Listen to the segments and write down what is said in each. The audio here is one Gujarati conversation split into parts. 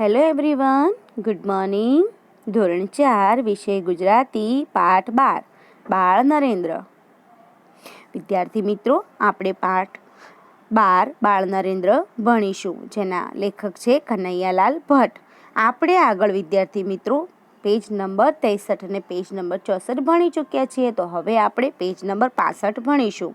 હેલો એવરીવન ગુડ મોર્નિંગ ધોરણ ચાર, વિષય ગુજરાતી, પાઠ બાર. બાળ નરેન્દ્ર. વિદ્યાર્થી મિત્રો, આપણે પાઠ બાર બાળ નરેન્દ્ર ભણીશું. જેના લેખક છે કનૈયાલાલ ભટ્ટ. આપણે આગળ વિદ્યાર્થી મિત્રો, પેજ નંબર ત્રેસઠ અને પેજ નંબર ચોસઠ ભણી ચૂક્યા છીએ. તો હવે આપણે પેજ નંબર પાસઠ ભણીશું.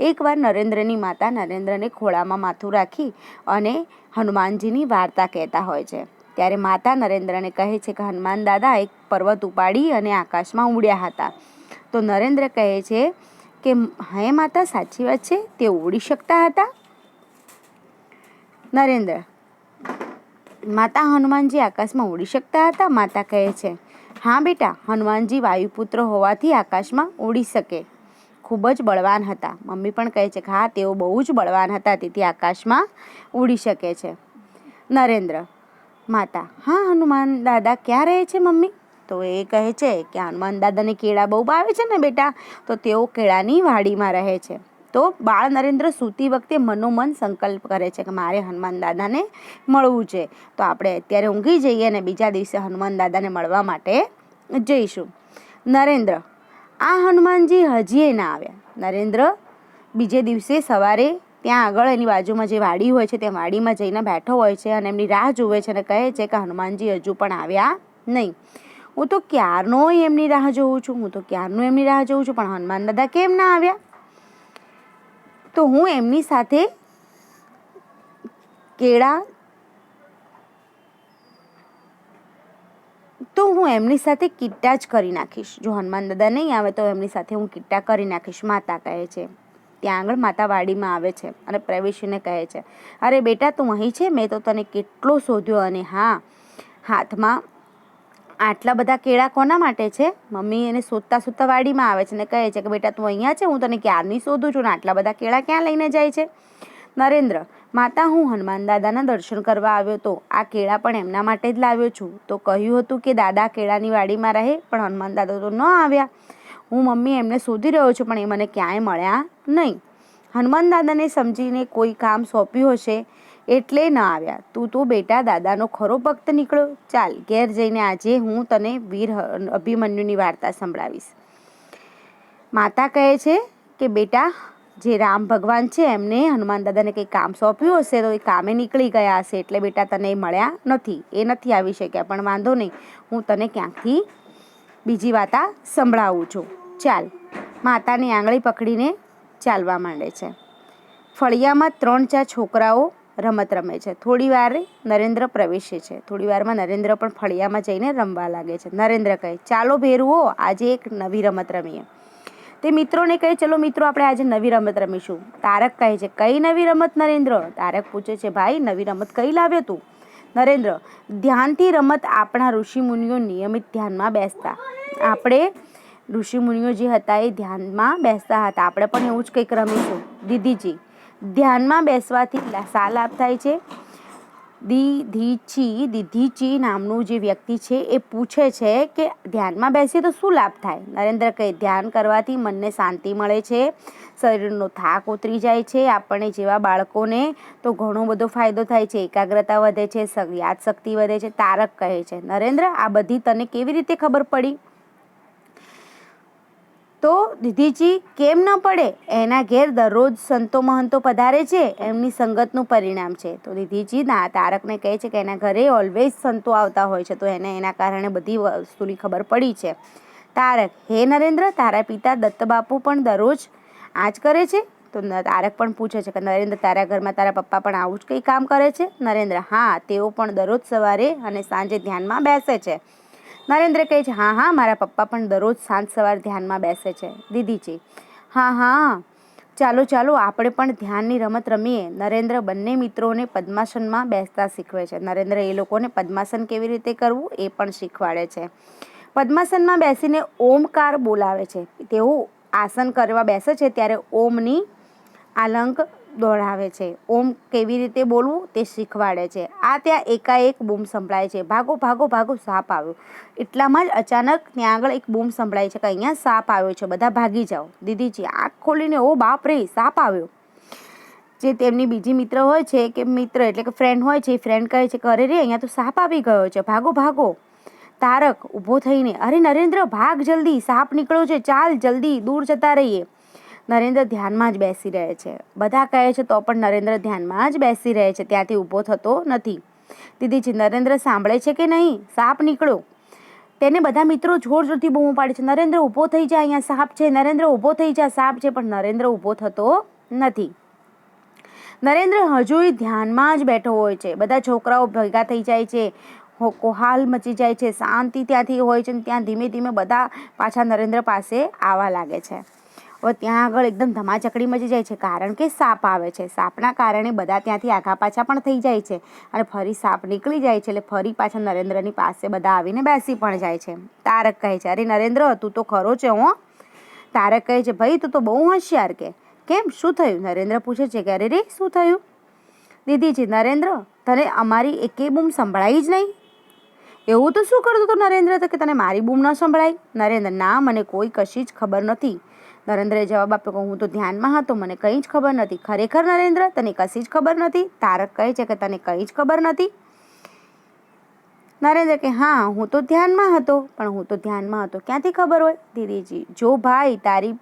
એકવાર નરેન્દ્રની માતા નરેન્દ્રને ખોળામાં માથું રાખી અને હનુમાનજીની વાર્તા કહેતા હોય છે. ત્યારે માતા નરેન્દ્રને કહે છે કે, હનુમાન દાદા, એક પર્વત ઉપાડી અને આકાશમાં ઉડ્યા હતા. તો નરેન્દ્ર કહે છે કે, હે માતા, સાચી વાત છે તે ઉડી શકતા હતા. નરેન્દ્ર, માતા, હનુમાનજી આકાશમાં ઉડી શકતા હતા? માતા કહે છે, હા બેટા, હનુમાનજી વાયુપુત્ર હોવાથી આકાશમાં ઉડી શકે. ખૂબ જ બળવાન હતા. મમ્મી પણ કહે છે કે હા, તેઓ બહુ જ બળવાન હતા, તેથી આકાશમાં ઉડી શકે છે. નરેન્દ્ર, માતા, હા, હનુમાન દાદા, ક્યાં રહે છે મમ્મી? તો એ કહે છે કે, હનુમાન દાદાને કેળા બહુ ભાવે છે ને બેટા? તો તેઓ કેળાની વાડીમાં રહે છે. તો બાળ નરેન્દ્ર સૂતી વખતે મનોમન સંકલ્પ કરે છે કે, મારે હનુમાન દાદાને મળવું છે. તો આપણે અત્યારે ઊંઘી જઈએ અને બીજા દિવસે હનુમાન દાદાને મળવા માટે જઈશું. નરેન્દ્ર આ હનુમાનજી હજીએ ના આવ્યા. નરેન્દ્ર બીજે દિવસે સવારે ત્યાં આગળ એની બાજુમાં જે વાડી હોય છે તે વાડીમાં જઈને બેઠો હોય છે અને એમની રાહ જુએ છે અને કહે છે કે હનુમાનજી હજુ પણ આવ્યા નહીં. હું તો ક્યારનો એમની રાહ જોઉં છું, હું તો ક્યારનું એમની રાહ જોઉં છું, પણ હનુમાન દાદા કેમ ના આવ્યા? તો હું એમની સાથે કેળા તો હું એમની સાથે કિટ્ટા જ કરી નાખીશ. જો હનુમાન દાદા નહીં આવે તો એમની સાથે હું કિટ્ટા કરી નાખીશ, માતા કહે છે. ત્યાં આગળ માતા વાડીમાં આવે છે અને પ્રવેશીને કહે છે, અરે બેટા, તું અહીં છે? મેં તો તને કેટલો શોધ્યો અને હા, હાથમાં આટલા બધા કેળા કોના માટે છે? મમ્મી એને શોધતા શોધતા વાડીમાં આવે છે ને કહે છે કે, બેટા, તું અહીંયા છે? હું તને ક્યારની શોધું છું? ને આટલા બધા કેળા ક્યાં લઈને જાય છે? નરેન્દ્ર માતા હું હનુમાન દાદાના દર્શન કરવા આવ્યો તો આ કેળા પણ એમના માટે જ લાવ્યો છું. તો કહ્યું હતું કે દાદા કેળાની વાડીમાં રહે, પણ હનુમાન દાદા તો ન આવ્યા. હું મમ્મી એમને શોધી રહ્યો છું, પણ એ મને ક્યાંય મળ્યા નહીં. હનુમાન દાદાને સમજીને કોઈ કામ સોંપ્યું હશે એટલે ન આવ્યા. તું તો બેટા દાદાનો ખરો ભક્ત નીકળ્યો. ચાલ, ઘેર જઈને આજે હું તને વીર અભિમન્યુની વાર્તા સંભળાવીશ. માતા કહે છે કે, બેટા જે રામ ભગવાન છે, એમને હનુમાન દાદાને કંઈ કામ સોંપ્યું હશે તો એ કામે નીકળી ગયા હશે. એટલે બેટા તને એ મળ્યા નથી. એ નથી આવી શક્યા. પણ વાંધો નહીં. હું તને ક્યાંકથી બીજી વાતા સંભળાવું છું. ચાલ. માતાની આંગળી પકડીને ચાલવા માંડે છે. ફળિયામાં ત્રણ ચાર છોકરાઓ રમત રમે છે. થોડી વાર નરેન્દ્ર પ્રવેશે છે. થોડી વારમાં નરેન્દ્ર પણ ફળિયામાં જઈને રમવા લાગે છે. નરેન્દ્ર કહે, ચાલો ભેરુઓ, આજે એક નવી રમત રમીએ. તે મિત્રોને કહે, ચલો મિત્રો, આપણે આજે નવી રમત રમીશું. તારક કહે છે, કઈ નવી રમત, નરેન્દ્ર? તારક પૂછે છે, ભાઈ, નવી રમત કઈ લાવ્યો તું? નરેન્દ્ર, ધ્યાનથી રમત આપણા ઋષિમુનિઓ નિયમિત ધ્યાનમાં બેસતા. આપણે ઋષિમુનિઓ જે હતા એ ધ્યાનમાં બેસતા હતા. આપણે પણ એવું જ કંઈક રમીશું. દીદીજી, ધ્યાનમાં બેસવાથી સા લાભ થાય છે. દીધીચી દીધીચી નામનું જે વ્યક્તિ છે એ પૂછે છે કે ધ્યાનમાં બેસીએ તો શું લાભ થાય? નરેન્દ્ર કહે, ધ્યાન કરવાથી મનને શાંતિ મળે છે, શરીરનો થાક ઉતરી જાય છે આપણને જેવા બાળકોને તો ઘણો બધો ફાયદો થાય છે, એકાગ્રતા વધે છે યાદશક્તિ વધે છે. તારક કહે છે. નરેન્દ્ર, આ બધી તને કેવી રીતે ખબર પડી? તો દીદીજી કેમ ન પડે? એના ઘેર દરરોજ સંતો મહંતો પધારે છે. એમની સંગતનું પરિણામ છે. તો દીદીજી ના તારકને કહે છે કે એના ઘરે ઓલવેઝ સંતો આવતા હોય છે. તો એને એના કારણે બધી વસ્તુની ખબર પડી છે. તારક, હે નરેન્દ્ર, તારા પિતા દત્તબાપુ પણ દરરોજ આ જ કરે છે? તો તારક પણ પૂછે છે કે નરેન્દ્ર તારા ઘરમાં તારા પપ્પા પણ આવું જ કંઈ કામ કરે છે? નરેન્દ્ર, હા, તેઓ પણ દરરોજ સવારે અને સાંજે ધ્યાનમાં બેસે છે. નરેન્દ્ર કહે છે, હા હા, મારા પપ્પા પણ દરરોજ સાંજ સવાર ધ્યાનમાં બેસે છે. દીદીજી, હા હા, ચાલો ચાલો, આપણે પણ ધ્યાનની રમત રમીએ. નરેન્દ્ર બંને મિત્રોને પદ્માસનમાં બેસતા શીખવે છે. નરેન્દ્ર એ લોકોને પદ્માસન કેવી રીતે કરવું એ પણ શીખવાડે છે. પદ્માસનમાં બેસીને ઓમકાર બોલાવે છે. તેઓ આસન કરવા બેસે છે, ત્યારે ઓમની આલંક દોડાવે છે. ઓમ કેવી રીતે બોલવું તે શીખવાડે છે. આ ત્યાં એકાએક બૂમ સંભળાય છે. ભાગો ભાગો ભાગો સાપ આવ્યો. એટલામાં જ અચાનક ત્યાં આગળ એક બૂમ સંભળાય છે કે અહીંયા સાપ આવ્યો છે. બધા ભાગી જાઓ. દીદીજી, આંખ ખોલીને, ઓ બાપ રે, સાપ આવ્યો. જે તેમની બીજી મિત્ર હોય છે, કે મિત્ર એટલે કે ફ્રેન્ડ હોય છે, એ ફ્રેન્ડ કહે છે કે, અરે રે, અહીંયા તો સાપ આવી ગયો છે. ભાગો ભાગો. તારક ઊભો થઈને, અરે નરેન્દ્ર, ભાગ જલ્દી. સાપ નીકળ્યો છે. ચાલ જલ્દી. દૂર જતા રહીએ. નરેન્દ્ર ધ્યાનમાં જ બેસી રહે છે. બધા કહે છે, તો પણ નરેન્દ્ર ધ્યાનમાં જ બેસી રહે છે. ત્યાંથી ઊભો થતો નથી. દીદીજી નરેન્દ્ર સાંભળે છે કે નહીં? સાપ નીકળ્યો. તેને બધા મિત્રો જોર જોરથી બૂમો પાડે છે, નરેન્દ્ર ઊભો થઈ જાય અહીંયા સાપ છે. નરેન્દ્ર ઊભો થઈ જાય સાપ છે. પણ નરેન્દ્ર ઊભો થતો નથી. નરેન્દ્ર હજુય ધ્યાનમાં જ બેઠો હોય છે. બધા છોકરાઓ ભેગા થઈ જાય છે. કોહાલ મચી જાય છે. શાંતિ ત્યાંથી હોય છે અને ત્યાં ધીમે ધીમે બધા પાછા નરેન્દ્ર પાસે આવવા લાગે છે. હવે ત્યાં આગળ એકદમ ધમાચકડી મચી જાય છે, કારણ કે સાપ આવે છે. સાપના કારણે બધા ત્યાંથી આઘા પાછા પણ થઈ જાય છે અને ફરી સાપ નીકળી જાય છે એટલે ફરી પાછા નરેન્દ્રની પાસે બધા આવીને બેસી પણ જાય છે. તારક કહે છે, અરે નરેન્દ્ર, તું તો ખરો છે હો. તારક કહે છે, ભાઈ, તું તો બહુ હોશિયાર કે. કેમ? શું થયું? નરેન્દ્ર પૂછે છે કે, અરે રે, શું થયું? દીદીજી નરેન્દ્ર, તને અમારી એકે બૂમ સંભળાઈ જ નહીં. એવું તો શું કરતો હતો નરેન્દ્ર તો કે તને મારી બૂમ ન સંભળાય? નરેન્દ્ર, ના, મને કોઈ કશી જ ખબર નથી. નરેન્દ્રે જવાબ આપ્યો કે હું તો ધ્યાનમાં હતો, મને કંઈ જ ખબર નથી. ખરેખર નરેન્દ્ર, તને કશી જ ખબર નથી? તારક કહે છે કે તને કંઈ જ ખબર નથી? નરેન્દ્ર કે, હા, હું તો ધ્યાનમાં હતો, પણ હું તો ધ્યાનમાં હતો. ક્યાંથી ખબર હોય? દીદીજી, જો ભાઈ, તારી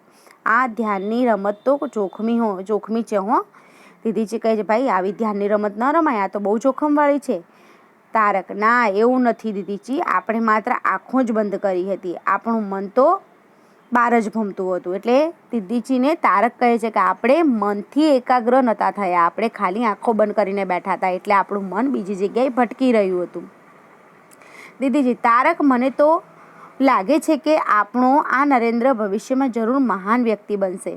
આ ધ્યાનની રમત તો જોખમી હો, જોખમી છે, હો. દીદીજી કહે છે, ભાઈ, આવી ધ્યાનની રમત ન રમાય, આ તો બહુ જોખમવાળી છે. તારક, ના, એવું નથી, દીદીજી. આપણે માત્ર આંખો જ બંધ કરી હતી. આપણું મન તો બહાર જ ભમતું હતું. એટલે દીદીજીને તારક કહે છે કે આપણે મનથી એકાગ્ર નહોતા થયા. આપણે ખાલી આંખો બંધ કરીને બેઠા હતા. એટલે આપણું મન બીજી જગ્યાએ ભટકી રહ્યું હતું. દીદીજી, તારક મને તો લાગે છે કે આપણો આ નરેન્દ્ર ભવિષ્યમાં જરૂર મહાન વ્યક્તિ બનશે.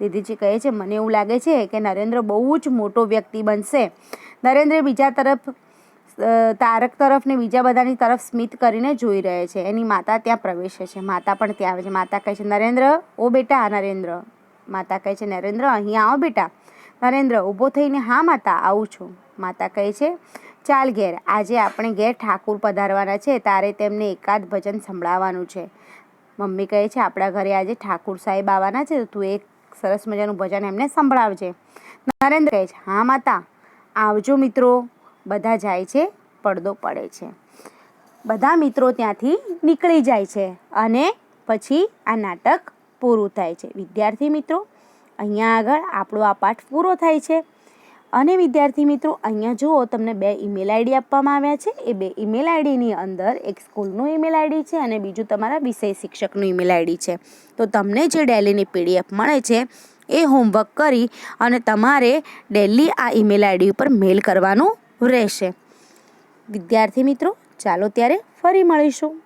દીદીજી કહે છે, મને એવું લાગે છે કે નરેન્દ્ર બહુ જ મોટો વ્યક્તિ બનશે. નરેન્દ્ર બીજા તરફ તારક તરફ ને બીજા બધાની તરફ સ્મિત કરીને જોઈ રહે છે. એની માતા ત્યાં પ્રવેશે છે. માતા પણ ત્યાં આવે છે. માતા કહે છે, નરેન્દ્ર, ઓ બેટા, નરેન્દ્ર. માતા કહે છે, નરેન્દ્ર અહીંયા આવો બેટા. નરેન્દ્ર, ઊભો થઈને, હા, માતા, આવું છું. માતા કહે છે, ચાલ ઘેર. આજે આપણે ઘેર ઠાકુર પધારવાના છે. તારે તેમને એકાદ ભજન સંભળાવવાનું છે. મમ્મી કહે છે, આપણા ઘરે આજે ઠાકુર સાહેબ આવવાના છે, તો તું એક સરસ મજાનું ભજન એમને સંભળાવજે. નરેન્દ્ર કહે છે, હા, માતા, આવજો મિત્રો. બધા જાય છે, પડદો પડે છે. બધા મિત્રો ત્યાંથી નીકળી જાય છે અને પછી આ નાટક પૂરું થાય છે. વિદ્યાર્થી મિત્રો, અહીંયા આગળ આપણો આ પાઠ પૂરો થાય છે. અને વિદ્યાર્થી મિત્રો, અહીંયા જુઓ, તમને બે ઈમેલ આઈડી આપવામાં આવ્યા છે. એ બે ઈમેલ આઈડીની અંદર એક સ્કૂલનું ઈમેલ આઈડી છે અને બીજું તમારા વિષય શિક્ષકનું ઈમેલ આઈડી છે. તો તમને જે ડેલીની પીડીએફ મળે છે, એ હોમવર્ક કરી અને તમારે ડેલી આ ઈમેલ આઈડી ઉપર મેલ કરવાનું રહેશે. વિદ્યાર્થી મિત્રો ચાલો ત્યારે ફરી મળીશું.